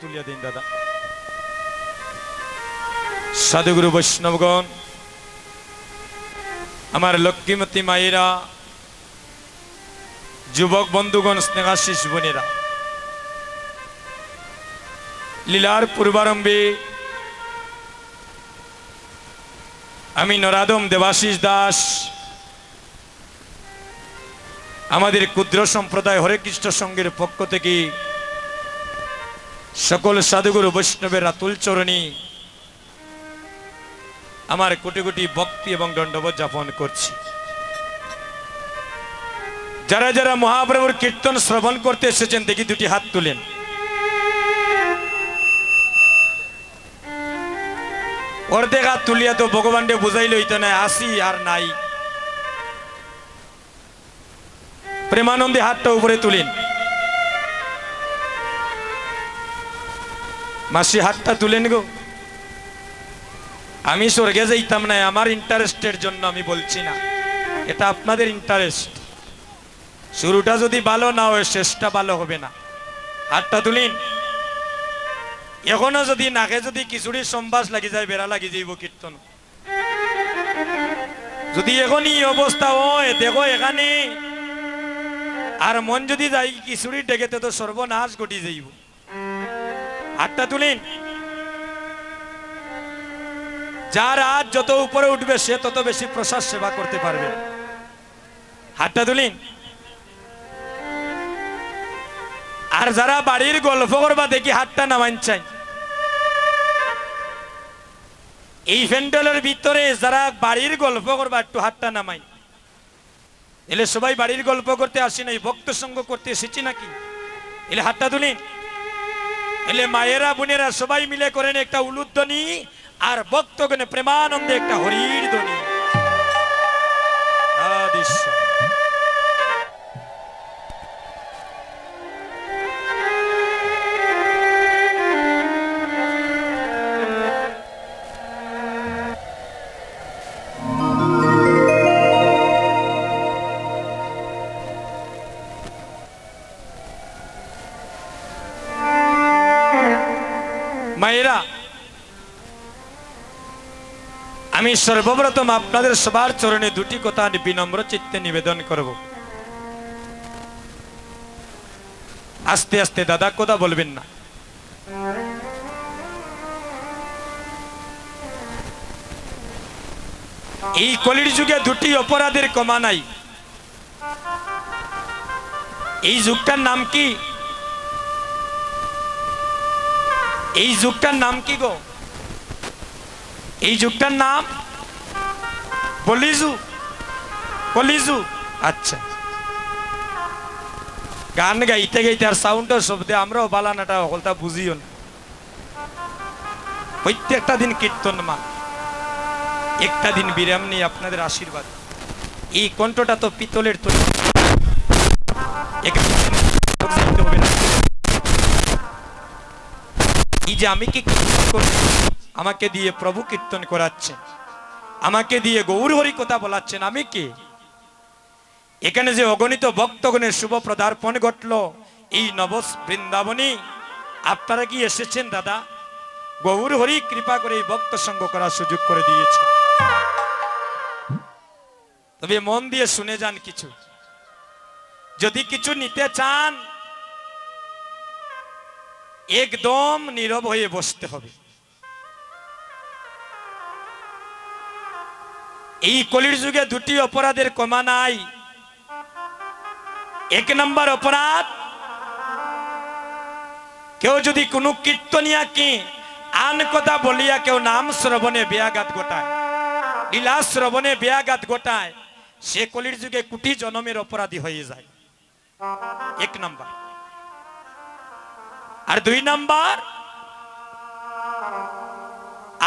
তুলিয়া দিন, দাদা। সাধুগুরু বৈষ্ণবগণ, আমার লক্ষ্মীমতী মায়েরা, যুবক বন্ধুগণ স্নেহাশিস বোনেরা, লীলার পূর্বারম্ভে আমি নরাদম দেবাশিস দাস, আমাদের ক্ষুদ্র সম্প্রদায় হরে কৃষ্ণ সঙ্গের পক্ষ থেকে সকল সাধুগুরু বৈষ্ণবের আতুল চরণী আমার কোটি কোটি ভক্তি এবং দণ্ডবোধ যাপন করছি। যারা যারা মহাপ্রভুর কীর্তন শ্রবণ করতে এসেছেন, দেখি দুটি হাত তুলেন। অর্ধেক হাত তুলিয়া তো ভগবানকে বুঝাইল হইতে নাই, আসি আর নাই। প্রেমানন্দে হাতটা উপরে তুলেন। মাসি হাতটা তুলেন গো আমি স্বর্গে যাইতাম না আমার ইন্টারেস্টের জন্য আমি বলছি না। এটা আপনাদের ইন্টারেস্ট। শুরুটা যদি ভালো না হয়, শেষটা ভালো হবে না। হাতটা তুলিন। এখনও যদি নাকে যদি খিচুড়ির সম্বাস লাগি যায়, বেড়া লাগি যাইব কীর্তন। যদি এখনই অবস্থা হয়, দেখো এখানে। আর মন যদি যাই খিচুড়ি ডেকেতে তো সর্বনাশ ঘটি যাইব। হাতটা তুলিন। যার হাত যত উপরে উঠবে, সে তত বেশি প্রসাদ সেবা করতে পারবে। হাতটা তুলিন। আর যারা বাড়ির গল্প করবা, দেখি হাতটা নামান চাই। এই প্যান্ডেলের ভিতরে যারা বাড়ির গল্প করবা, একটু হাতটা নামাই এলে সবাই বাড়ির গল্প করতে আসি নাই, ভক্ত সঙ্গ করতে এসেছি নাকি? এলে হাতটা তুলিন। এলে মায়েরা বোনেরা সবাই মিলে করেন একটা উলুধ্বনি আর ভক্তগণে প্রেমানন্দে একটা হরির ধ্বনি। আমি সর্বপ্রথম আপনাদের সবার চরণে দুটি কথা বিনম্র চিত্তে নিবেদন করব। আস্তে আস্তে দাদা কথা বলবেন না। এই কলির যুগে দুটি অপরাধের কমা নাই। এই যুগটার নাম কি? এই যুগটার নাম কি গো? এই যুগটার নাম বলিজু কলিজু আচ্ছা। গান গাইতে গাইতে আর সাউন্ড শব্দে আমরাও বালানাটা হলতা বুঝিও না। প্রত্যেকটা দিন কীর্তন মা। একটা দিন বিরাম নেই আপনাদের আশীর্বাদ। এই কণ্ঠটা তো পিতলের তৈরি। এই যে আমি কি আমাকে দিয়ে প্রভু কীর্তন করাচ্ছেন, আমাকে দিয়ে গৌর হরি কথা বলাচ্ছেন, আমি কে? এখানে যে অগণিত ভক্তগণের শুভ পদার্পণ ঘটল, এই নবস বৃন্দাবনী, আপনারা কি এসেছেন দাদা? গৌর হরি কৃপা করে এই ভক্ত সঙ্গ করার সুযোগ করে দিয়েছে। তবে মন দিয়ে শুনে যান কিছু। যদি কিছু নিতে চান একদম নীরব হয়ে বসতে হবে। এই কলির যুগে দুটি অপরাধের কমা নাই। এক নম্বর অপরাধ, কেউ যদি কোনো কীর্তনিয়াকে আন কথা বলিয়া কেউ নাম শ্রবণে ব্যাঘাত ঘটায়, লীলা শ্রবণে ব্যাঘাত ঘটায়, সে কলির যুগে কোটি জনমের অপরাধী হয়ে যায়। এক নাম্বার। আর দুই নাম্বার,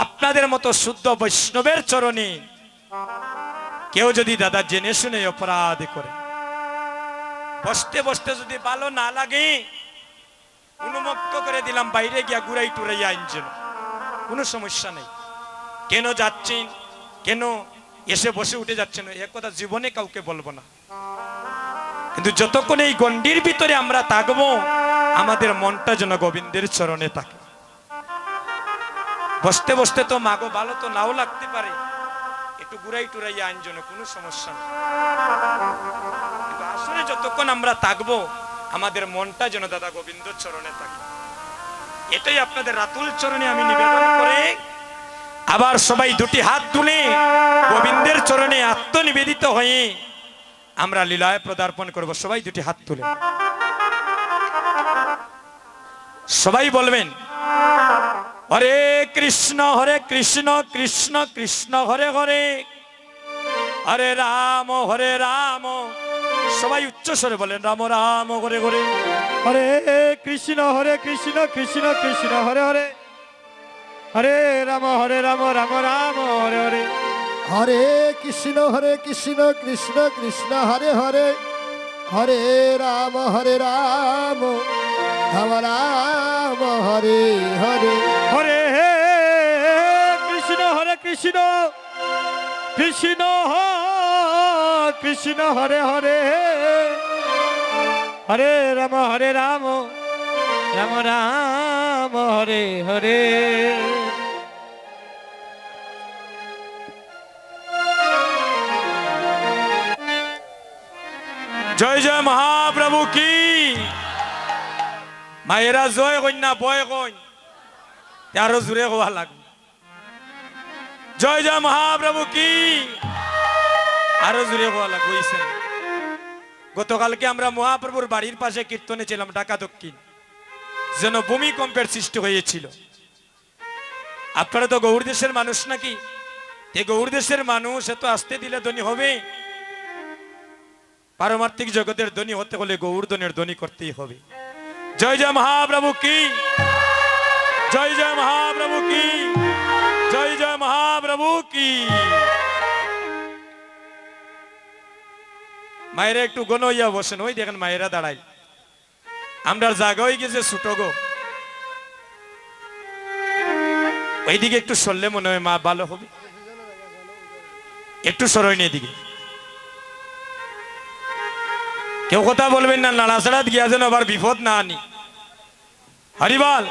আপনাদের মতো শুদ্ধ বৈষ্ণবের চরণে কেউ যদি দাদা জেনে শুনে অপরাধ করে। বসতে বসতে যদি ভালো না লাগে, উন্মুক্ত করে দিলাম, বাইরে গিয়া গুড়াই টুরাইয়া আনছেন কোনো সমস্যা নেই। কেন যাচ্ছেন, কেন এসে বসে উঠে যাচ্ছেন, এ কথা জীবনে কাউকে বলব না। কিন্তু যতক্ষণ এই গন্ডির ভিতরে আমরা থাকব আমাদের মনটা যেন গোবিন্দের চরণে থাকে। বসতে বসতে তো মাগো ভালো তো নাও লাগতে পারে। একটু ঘুরাই টুরাই আইন যেন কোনো সমস্যা নেই। আসলে যতক্ষণ আমরা থাকব, আমাদের মনটা যেন দাদা গোবিন্দ চরণে থাকে। এটাই আপনাদের রাতুল চরণে আমি নিবেদন করে। আবার সবাই দুটি হাত তুলে গোবিন্দের চরণে আত্মনিবেদিত হয়ে আমরা লীলায় পদার্পণ করব। সবাই দুটি হাত তুলে। সবাই বলবেন, হরে কৃষ্ণ হরে কৃষ্ণ কৃষ্ণ কৃষ্ণ, হরে হরে হরে রাম হরে রাম। সবাই উচ্চ স্বরে বলেন, রাম রাম, হরে হরে। হরে কৃষ্ণ হরে কৃষ্ণ কৃষ্ণ কৃষ্ণ, হরে হরে। হরে রাম হরে রাম রাম রাম, হরে হরে। হরে কৃষ্ণ হরে কৃষ্ণ কৃষ্ণ কৃষ্ণ, হরে হরে। হরে রাম হরে রাম। রাম রাম হরে হরে হরে কৃষ্ণ হরে কৃষ্ণ কৃষ্ণ কৃষ্ণ হরে হরে হরে রাম হরে রাম রাম রাম হরে হরে জয় জয় মহাপ্রভু কি মায়েরা জয় কন্যা বয় কইন। আরও জোরে হওয়া লাগবে। জয় জয় মহাপ্রভু কি? আরও জোরে হওয়া লাগবে গতকালকে আমরা মহাপ্রভুর বাড়ির পাশে কীর্তনে ছিলাম, ঢাকা দক্ষিণ। যেন ভূমিকম্পের সৃষ্টি হয়েছিল। আপনারা তো গৌর দেশের মানুষ নাকি? এ গৌর দেশের মানুষ এত আসতে দিলে ধনী হবে। পারমার্থিক জগতের ধনী হতে হলে গৌরধনের ধনী করতেই হবে। জয় জয় মহাপ্রভু কি? জয় জয় মহাপ্রভু কি? জয় জয় মহাপ্রভু কি? মায়েরা একটু গণ বসেন, ওই দেখেন মায়েরা দাঁড়াই আমরা জাগা হয়ে গেছে ছোট গো। ওইদিকে একটু সরলে মনে হয় মা ভালো হবে। একটু সরই নিয়ে দিকে কেউ কথা বলবেন না, নাড়াচাড়া গিয়া যেন আবার বিপদ না আনি। হরিবল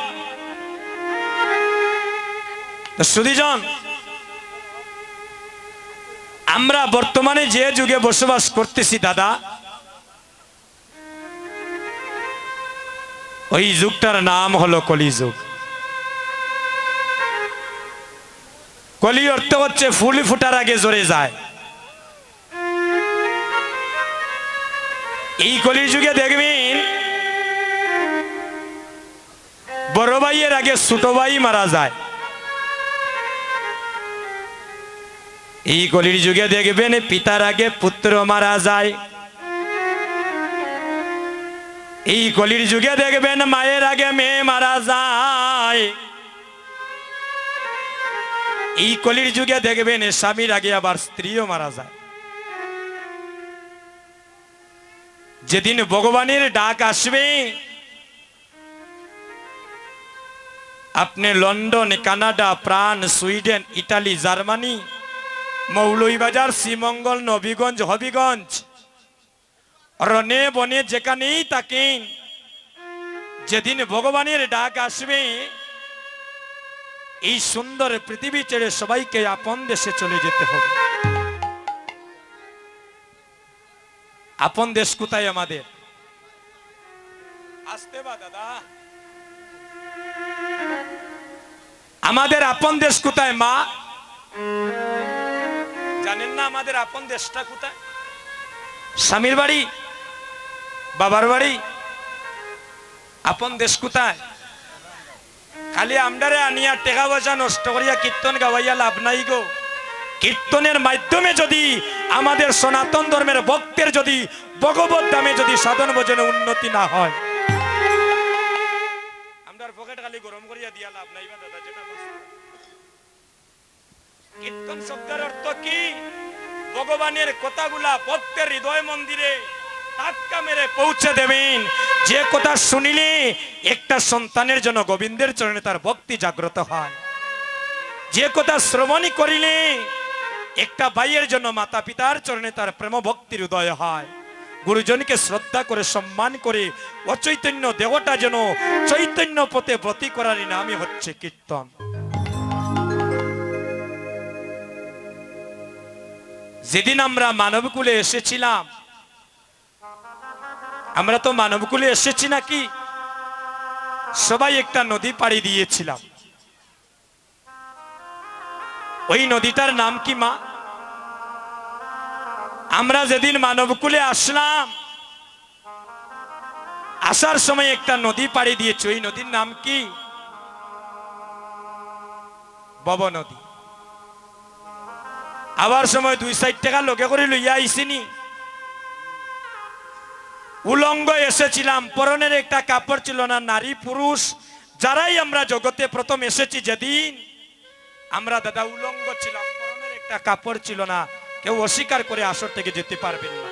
সুদীজন আমরা বর্তমানে যে যুগে বসবাস করতেছি দাদা, ওই যুগটার নাম হলো কলিযুগ। কলি অর্থ হচ্ছে ফুল ফুটার আগে জোরে যায়। এই কলির যুগে দেখবেন বড় ভাইয়ের আগে ছোট ভাই মারা যায়। এই কলির যুগে দেখবেন পিতার আগে পুত্র মারা যায়। এই কলির যুগে দেখবেন মায়ের আগে মেয়ে মারা যায়। এই কলির যুগে দেখবেন স্বামীর আগে আবার স্ত্রীও মারা যায়। যেদিন ভগবানের ডাক আসবে আপনি লন্ডন, কানাডা প্রাণ Sweden, Italy, Germany Moulvibazar Sreemangal, Nabiganj, Habiganj, রনে, বনে যেখানেই থাকেন, যেদিন ভগবানের ডাক আসবে, এই সুন্দর পৃথিবী ছেড়ে সবাইকে আপন দেশে চলে যেতে হবে। আপন দেশ কোথায় আমাদের? আসতে বা দাদা। আমাদের আপন দেশ কোথায়, মা? জানেন না আমাদের আপন দেশটা কোথায়? স্বামীর বাড়ি? বাবার বাড়ি? আপন দেশ কোথায়? খালি আমদারে আনিয়া টেকা পয়সা নষ্ট করিয়া কীর্তন গাওয়াইয়া লাভ নাই গো। কীর্তনের মাধ্যমে যদি আমাদের সনাতন ধর্মের ভক্তের যদি ভগবত দামে যদি সাধন ভোজনে উন্নতি না হয়। আমরা পকেট খালি গরম করিয়া দিয়া লাভ নাই বা দাদা, যেটা। কীর্তন শব্দের অর্থ কি? ভগবানের কথাগুলা ভক্তের হৃদয় মন্দিরে টাটকা মেরে পৌঁছে দেবেন। যে কথা শুনিলে একটা সন্তানের জন্য গোবিন্দের চরণে তার ভক্তি জাগ্রত হয়। যে কথা শ্রবণই করিলে একটা ভাইয়ের জন্য মাতা পিতার চরণে তার প্রেম ভক্তির উদয় হয়। গুরুজনকে শ্রদ্ধা করে, সম্মান করে, অচৈতন্য দেহটা যেন চৈতন্য পথে ব্রতি করারই নামই হচ্ছে কীর্তন। যেদিন আমরা মানবকুলে এসেছিলাম, আমরা তো মানবকুলে এসেছি নাকি? সবাই একটা নদী পাড়ি দিয়েছিলাম। ওই নদীটার নাম কি মা? আমরা যেদিন মানবকুলে আসলাম, আসার সময় একটা নদী পাড়ি দিয়েছি। ওই নদীর নাম কি? বব নদী আবার সময় দুই সাইড টাকা লোকে করে লইয়া আইসিনি। উলঙ্গ এসেছিলাম, পরনের একটা কাপড় ছিল না, নারী পুরুষ। যারাই আমরা জগতে প্রথম এসেছি যেদিন, আমরা দাদা উলঙ্গ ছিলাম, পরনের একটা কাপড় ছিল না। কেউ অস্বীকার করে আসর থেকে যেতে পারবেন না।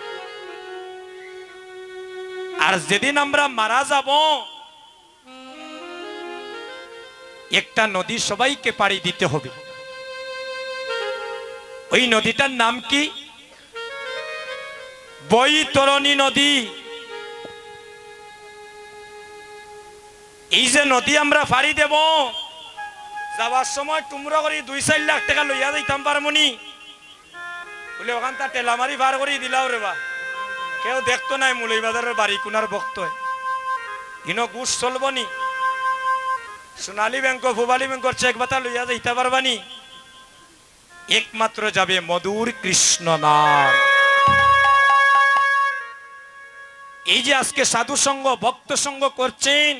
আর যেদিন আমরা মারা যাব, একটা নদী সবাইকে পাড়ি দিতে হবে। ওই নদীটার নাম কি? বৈতরণী নদী। এই যে নদী আমরা ফাড়ি দেব, যাওয়ার সময় টুমরো করি দুই চার লাখ টাকা লইয়া যাইতাম পারমনি। বলে ওখান তা টেলামারি বার করে দিলাও রে বা। কেউ দেখতো নাই মুলই বাজারের বাড়ি কোনার বক্ত ইনো গুছ চলবো নি সোনালী ব্যাংক ভুবালী ব্যাংকর চেক বাতা লইয়া যাইতে পারবানি। একমাত্র যাবে মধুর কৃষ্ণ নাম। এই যে আজকে সাধু সঙ্গ, ভক্ত সঙ্গ করছেন,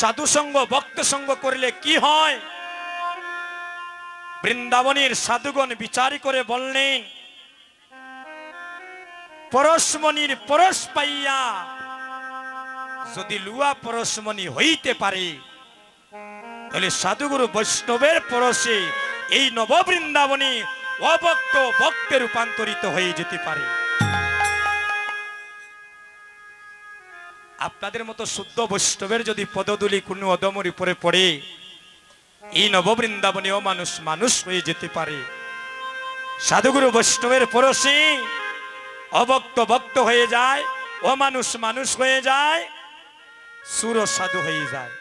সাধু সঙ্গ, ভক্ত সঙ্গ করলে কি হয়? বৃন্দাবনের সাধুগণ বিচার করে বললেন, পরশমণির পরশ পাইয়া যদি লুয়া পরশমণি হইতে পারে, তাহলে সাধুগুরু বৈষ্ণবের পরশে এই নব বৃন্দাবনে অভক্ত ভক্তে রূপান্তরিত হয়ে যেতে পারে। আপনাদের মতো শুদ্ধ বৈষ্ণবের যদি পদদুলি কোনো অদমর উপরে পড়ে, এই নববৃন্দাবনেও মানুষ মানুষ হয়ে যেতে পারে। সাধুগুরু বৈষ্ণবের পরশে অবক্ত ভক্ত হয়ে যায় ও মানুষ মানুষ হয়ে যায় সুর সাধু হয়ে যায়।